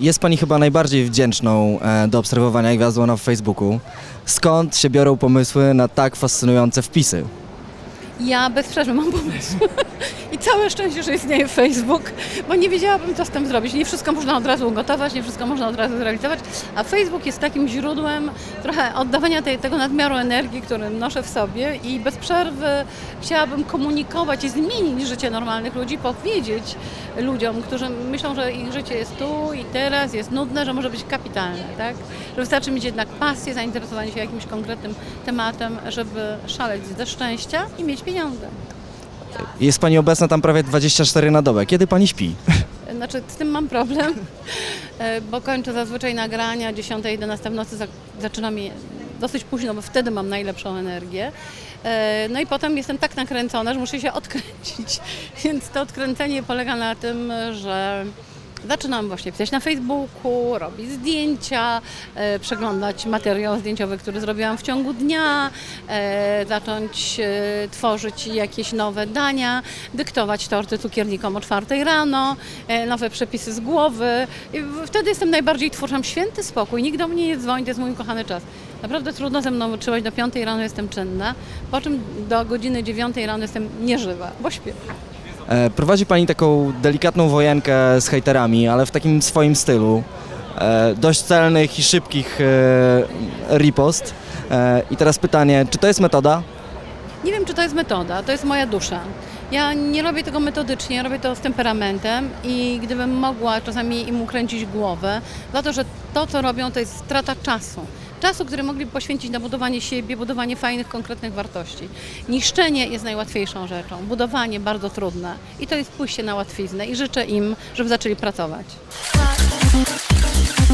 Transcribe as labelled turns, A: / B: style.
A: Jest pani chyba najbardziej wdzięczną e, do obserwowania gwiazdą na Facebooku. Skąd się biorą pomysły na tak fascynujące wpisy?
B: Ja bez przerwy mam pomysł. I całe szczęście, że istnieje Facebook, bo nie wiedziałabym, co z tym zrobić. Nie wszystko można od razu ugotować, nie wszystko można od razu zrealizować, a Facebook jest takim źródłem trochę oddawania tej, tego nadmiaru energii, który noszę w sobie i bez przerwy chciałabym komunikować i zmienić życie normalnych ludzi, powiedzieć ludziom, którzy myślą, że ich życie jest tu i teraz, jest nudne, że może być kapitalne, tak? Że wystarczy mieć jednak pasję, zainteresowanie się jakimś konkretnym tematem, żeby szaleć ze szczęścia i mieć pieniądze.
A: Jest pani obecna tam prawie 24 na dobę. Kiedy pani śpi?
B: Znaczy, z tym mam problem, e, bo kończę zazwyczaj nagrania 10-11 w nocy, za- zaczynam je dosyć późno, bo wtedy mam najlepszą energię. E, No i potem jestem tak nakręcona, że muszę się odkręcić. Więc to odkręcenie polega na tym, że zaczynam właśnie pisać na Facebooku, robić zdjęcia, e, przeglądać materiał zdjęciowy, który zrobiłam w ciągu dnia, e, zacząć e, tworzyć jakieś nowe dania, dyktować torty cukiernikom o czwartej rano, nowe przepisy z głowy. I wtedy jestem najbardziej twórcza, święty spokój, nikt do mnie nie dzwoni, to jest mój ukochany czas. Naprawdę trudno ze mną wytrzymać, do 5 rano jestem czynna, po czym do godziny 9 rano jestem nieżywa, bo śpię.
A: E, Prowadzi pani taką delikatną wojenkę z hejterami, ale w takim swoim stylu. E, Dość celnych i szybkich e, ripost. I teraz pytanie, czy to jest metoda?
B: Nie wiem, czy to jest metoda, to jest moja dusza. Ja nie robię tego metodycznie, robię to z temperamentem i gdybym mogła czasami im ukręcić głowę, za to, że to, co robią, to jest strata czasu. Czasu, który mogliby poświęcić na budowanie siebie, budowanie fajnych, konkretnych wartości. Niszczenie jest najłatwiejszą rzeczą, budowanie bardzo trudne i to jest pójście na łatwiznę i życzę im, żeby zaczęli pracować.